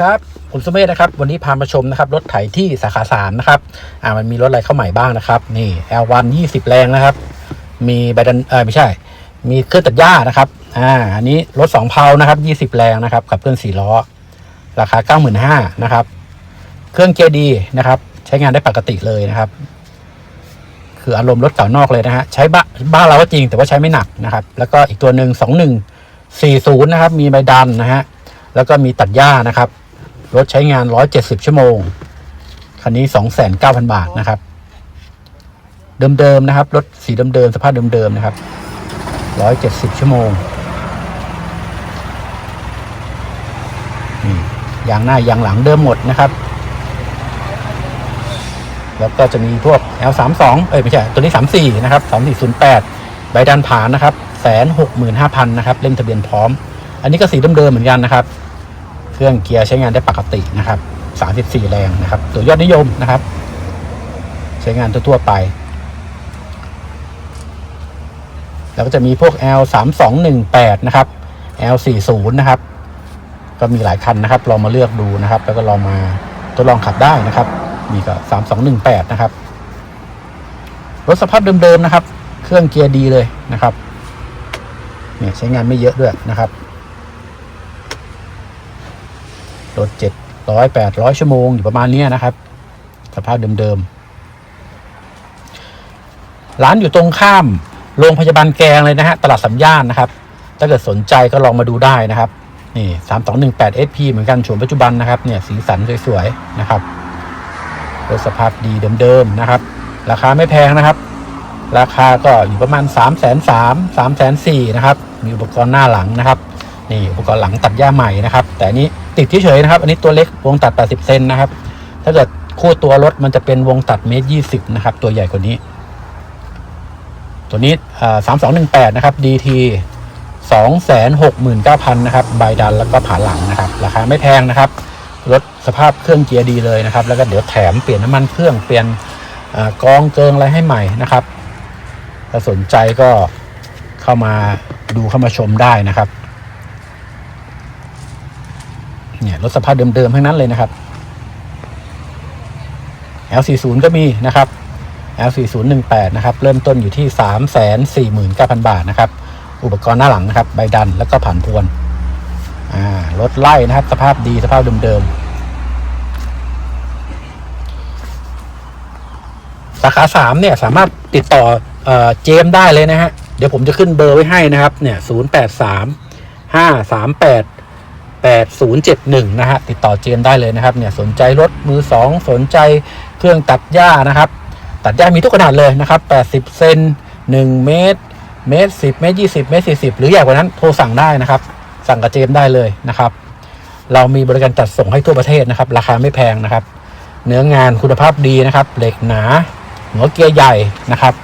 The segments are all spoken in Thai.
ครับ ผมสุเมธนะครับ วันนี้พามาชมนะครับ รถไถที่สาขาสามนะครับ อ่า มันมีรถอะไรเข้าใหม่บ้างนะครับ นี่ L1 20 แรงนะครับ มีใบดัน เออไม่ใช่ มีเครื่องตัดหญ้านะครับ อ่า อันนี้รถสองเพลานะครับ 20 แรงนะครับ กับเครื่องสี่ล้อ ราคา 95,000นะครับ เครื่องเกียร์ดีนะครับ ใช้งานได้ปกติเลยนะครับ คืออารมณ์รถเก่านอกเลยนะฮะ ใช้บ้าบ้านเราก็จริง แต่ว่าใช้ไม่หนักนะครับ แล้วก็อีกตัวหนึ่งสองหนึ่งสี่ศูนย์นะครับ มีใบดันนะฮะแล้วก็มีตัดหญ้านะครับ รถใช้งาน 170 ชั่วโมง คันนี้ 29,000 บาทนะครับ เดิมๆนะครับ รถสีเดิมๆสภาพเดิมๆนะครับ 170 ชั่วโมงนี่ยางหน้ายางหลังเดิมหมดนะครับ แล้วก็จะมีพวก L32 เอ้ยไม่ใช่ ตัวนี้ 34 นะครับ2408 ใบดันผานนะครับแสนหกหมื่นห้าพันนะครับ เล่มทะเบียนพร้อม อันนี้ก็สีเดิมๆเหมือนกันนะครับ เครื่องเกียร์ใช้งานได้ปกตินะครับ 34 แรงนะครับ ตัวยอดนิยมนะครับ ใช้งานทั่วๆไป แล้วก็จะมีพวก L 3 2 1 8นะครับ L 4 0นะครับ ก็มีหลายคันนะครับ ลองมาเลือกดูนะครับ แล้วก็ลองมาทดลองขับได้นะครับนี่ก็ 3 2 1 8 นะครับ รถสภาพเดิมๆนะครับ เครื่องเกียร์ดีเลยนะครับ เนี่ยใช้งานไม่เยอะด้วยนะครับ รถเจ็ดร้อยแปดร้อยชั่วโมงอยู่ประมาณนี้นะครับ สภาพเดิมๆ ร้านอยู่ตรงข้ามโรงพยาบาลแกงเลยนะฮะ ตลาดสัมย่านนะครับ ถ้าเกิดสนใจก็ลองมาดูได้นะครับ นี่สามสองหนึ่งแปดเอสพีเหมือนกันโฉมปัจจุบันนะครับ เนี่ยสีสันสวยๆนะครับรถสภาพดีเดิมๆนะครับ ราคาไม่แพงนะครับ ราคาก็อยู่ประมาณ3ามแสนสามสามแสนสี่นะครับ มีอุปกรณ์หน้าหลังนะครับ นี่อุปกรณ์หลังตัดหญ้าใหม่นะครับ แต่นี้ติดเฉยๆนะครับ อันนี้ตัวเล็กวงตัด 80 เซนนะครับ ถ้าเกิดคู่ตัวรถมันจะเป็นวงตัดเมตรยี่สิบนะครับ ตัวใหญ่กว่านี้ ตัวนี้สามสองหนึ่งแปดนะครับ DT สองแสนหกหมื่นเก้าพันนะครับใบดันแล้วก็ผ่าหลังนะครับ ราคาไม่แพงนะครับ รถสภาพเครื่องเกียร์ดีเลยนะครับ แล้วก็เดี๋ยวแถมเปลี่ยนน้ำมันเครื่องเปลี่ยนอกองเกิงอะไรให้ใหม่นะครับ ถ้าสนใจก็เข้ามาดูเข้ามาชมได้นะครับ เนี่ยรถสภาพเดิมๆทั้งนั้นเลยนะครับ L40 ก็มีนะครับ L4018 นะครับ เริ่มต้นอยู่ที่ 349,000 บาทนะครับ อุปกรณ์หน้าหลังนะครับ ใบดันแล้วก็ผ่านพวนรถไล่นะครับ สภาพดีสภาพเดิมๆ สาขาสามเนี่ย สามารถติดต่อเอเจมส์ได้เลยนะฮะ เดี๋ยวผมจะขึ้นเบอร์ไว้ให้นะครับ เนี่ย 083 538 8071 นะฮะ ติดต่อเจมได้เลยนะครับ เนี่ย สนใจรถมือ 2 สนใจเครื่องตัดหญ้านะครับ ตัดหญ้ามีทุกขนาดเลยนะครับ 80 เซน 1 เมตร เมตร 10 เมตร 20 เมตร 40 หรือใหญ่กว่านั้น โทรสั่งได้นะครับ สั่งกับเจมได้เลยนะครับ เรามีบริการจัดส่งให้ทั่วประเทศนะครับ ราคาไม่แพงนะครับ เนื้องานคุณภาพดีนะครับ เหล็กหนา หัวเกียร์ใหญ่นะครับ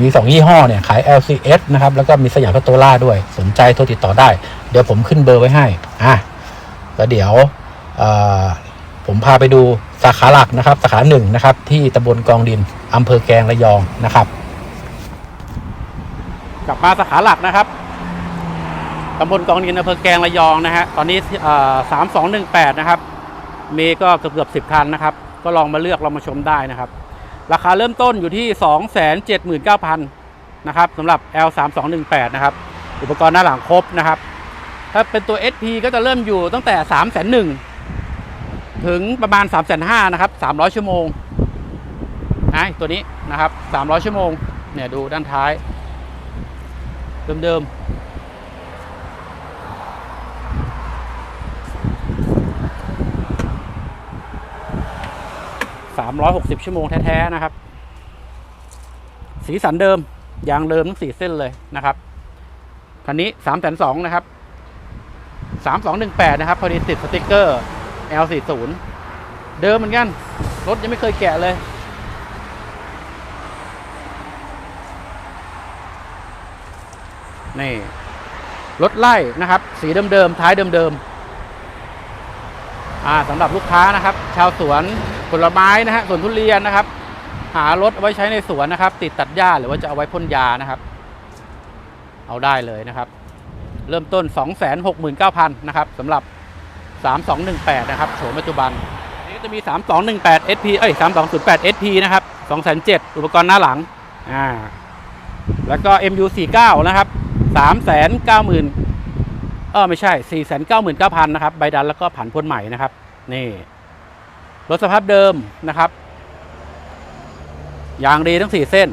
มี 2 ยี่ห้อเนี่ย ขาย LCS นะครับ แล้วก็มีสยามพัตโตล่าด้วย สนใจโทรติดต่อได้ เดี๋ยวผมขึ้นเบอร์ไว้ให้ อะแล้วเดี๋ยวผมพาไปดูสาขาหลักนะครับ สาขาหนึ่งนะครับ ที่ตำบลกองดินอำเภอแกงระยองนะครับกลับมาสาขาหลักนะครับตำบลกองดินอำเภอแกงระยองนะฮะตอนนี้สามสองหนึ่งแปดนะครับ มีก็เกือบเกือบสิบคันนะครับ ก็ลองมาเลือกลองมาชมได้นะครับ ราคาเริ่มต้นอยู่ที่279,000นะครับสำหรับ L 3 2 1 8นะครับ อุปกรณ์หน้าหลังครบนะครับ ถ้าเป็นตัว SP ก็จะเริ่มอยู่ตั้งแต่ 3 1 0 0 0ถึงประมาณ 3 5 0 0 0นะครับ 300 ชั่วโมงนะตัวนี้นะครับ 300 ชั่วโมง เนี่ยดูด้านท้าย เดิมๆ360ชั่วโมงแท้ ๆ นะครับ สีสันเดิม ยางเดิมทั้งสี่เส้นเลยนะครับ คันนี้3 2 0 0 0นะครับ 3218 นะครับ พอดีติดสติกเกอร์ L40 เดิมเหมือนกัน รถยังไม่เคยแกะเลย นี่ รถไล่นะครับ สีเดิมๆ ท้ายเดิมๆ อ่าสำหรับลูกค้านะครับ ชาวสวนผลไม้นะฮะสวนทุเรียนนะครับ หารถเอาไว้ใช้ในสวนนะครับ ติดตัดหญ้าหรือว่าจะเอาไว้พ่นยานะครับ เอาได้เลยนะครับ เริ่มต้น 269,000นะครับสำหรับ 3218 นะครับโฉมปัจจุบัน นี่ก็จะมี 3218 SP เอ้ย 3208 SP นะครับ207อุปกรณ์หน้าหลังอ่าแล้วก็ MU 49 นะครับ390,000เออไม่ใช่ 499,000 นะครับ ใบดันแล้วก็ผันพ้นใหม่นะครับ นี่รถสภาพเดิมนะครับ ยางดีทั้ง 4 เส้น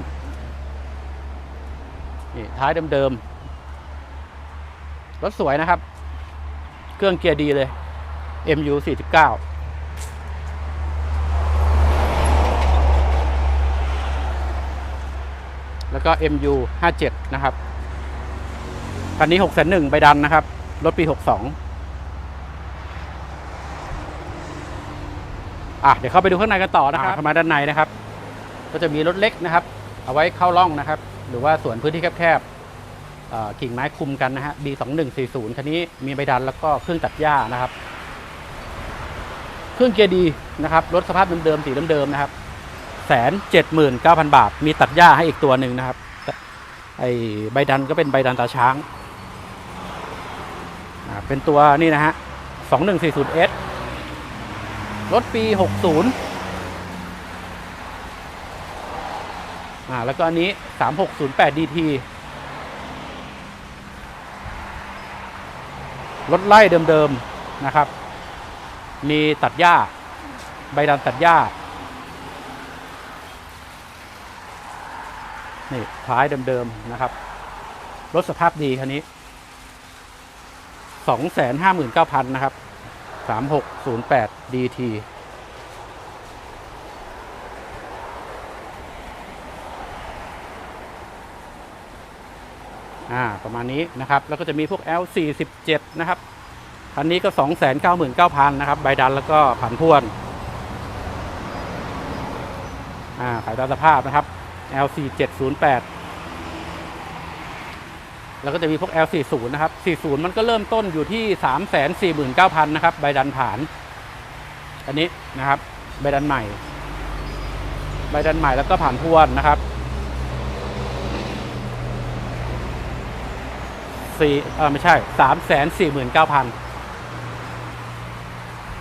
นี่ท้ายเดิมๆ รถสวยนะครับ เครื่องเกียร์ดีเลย MU 49แล้วก็ MU 57 นะครับ คันนี้6 1 0 0 0ใบดันนะครับ รถปี 62 อะ เดี๋ยวเข้าไปดูข้างในกันต่อนะครับเข้ามาด้านในนะครับ ก็จะมีรถเล็กนะครับ เอาไว้เข้าร่องนะครับ หรือว่าส่วนพื้นที่แคบๆเอ่อ กิ่งไม้คุมกันนะฮะ B2140 คันนี้มีใบดันแล้วก็เครื่องตัดหญ้านะครับ เครื่องเกียร์ดีนะครับรถสภาพเดิมๆสีเดิมๆนะครับแสนเจ็ดหมื่นเก้าพันบาท มีตัดหญ้าให้อีกตัวหนึ่งนะครับไอใบดันก็เป็นใบดันตาช้างเป็นตัวนี่นะฮะ 2140S รถปี 60อ่าแล้วก็อันนี้ 3608DT รถไล่เดิมๆนะครับ มีตัดหญ้า ใบดันตัดหญ้า นี่ท้ายเดิมๆนะครับ รถสภาพดีคันนี้สองแสนห้าหมื่นเก้าพันนะครับสามหกศูนย์แปดดีที อ่าประมาณนี้นะครับ แล้วก็จะมีพวก L 4 7 นะครับคันนี้ก็ 2 9 9 9 0 0 นะครับ ใบดันแล้วก็ผันพวนอ่าขายตามสภาพนะครับ L4 708 แล้วก็จะมีพวก L40 นะครับ 40 มันก็เริ่มต้นอยู่ที่ 349,000 นะครับ ใบดันผ่าน อันนี้นะครับ ใบดันใหม่ ใบดันใหม่แล้วก็ผ่านพวนนะครับ สี่เออไม่ใช่349,000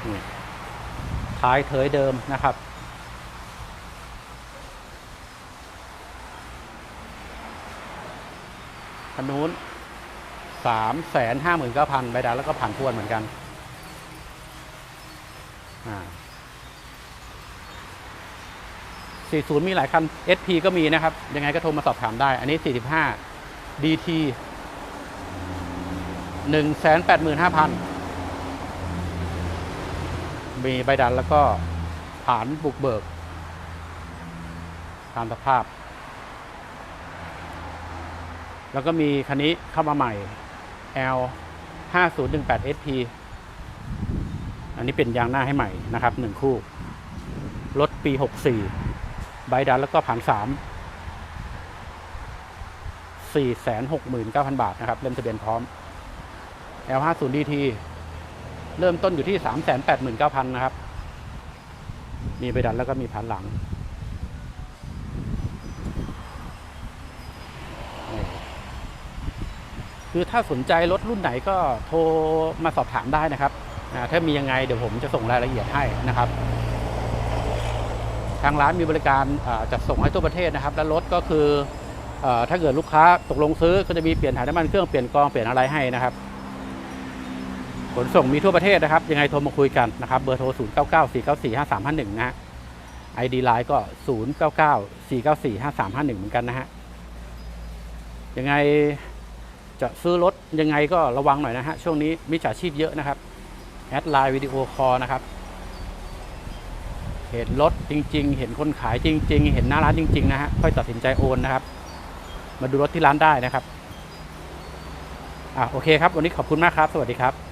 นี่ท้ายเทยเดิมนะครับ คันนู้นสามแสนห้าหมื่นเก้าพันใบดาแล้วก็ผ่านพวนเหมือนกันอ่าสี่ศูนย์มีหลายคัน SP ก็มีนะครับ ยังไงก็โทรมาสอบถามได้ อันนี้สี่สิบห้า DT หนึ่งแสนแปดหมื่นห้าพันมีใบดันแล้วก็ผ่านบุกเบิก ตามสภาพ แล้วก็มีคันนี้เข้ามาใหม่ L 5018 SP อันนี้เป็นยางหน้าให้ใหม่นะครับหนึ่งคู่ รถปี 64 ใบดันแล้วก็ผ่าน 3 469,000 บาทนะครับ เล่มทะเบียนพร้อม L 50 DT เริ่มต้นอยู่ที่ 389,000 นะครับ มีใบดันแล้วก็มีผ่านหลัง คือถ้าสนใจรถรุ่นไหนก็โทรมาสอบถามได้นะครับถ้ามียังไงเดี๋ยวผมจะส่งรายละเอียดให้นะครับ ทางร้านมีบริการจัดส่งให้ทั่วประเทศนะครับ และรถก็คือเออถ้าเกิดลูกค้าตกลงซื้อก็จะมีเปลี่ยนถ่ายน้ำมันเครื่องเปลี่ยนกองเปลี่ยนอะไรให้นะครับ ขนส่งมีทั่วประเทศนะครับ ยังไงโทรมาคุยกันนะครับ เบอร์โทร 0 9 9 4 9 4 5 3 5 1 นะฮะ ID ไลน์ก็ 0 9 9 4 9 4 5 3 5 1 เหมือนกันนะฮะ ยังไงจะซื้อรถยังไงก็ระวังหน่อยนะฮะ ช่วงนี้มิจฉาชีพเยอะนะครับ แอดไลน์วิดีโอคอลนะครับ เห็นรถจริง ๆ เห็นคนขายจริง ๆ เห็นหน้าร้านจริง ๆ นะฮะ ค่อยตัดสินใจโอนนะครับ มาดูรถที่ร้านได้นะครับอะโอเคครับ วันนี้ขอบคุณมากครับ สวัสดีครับ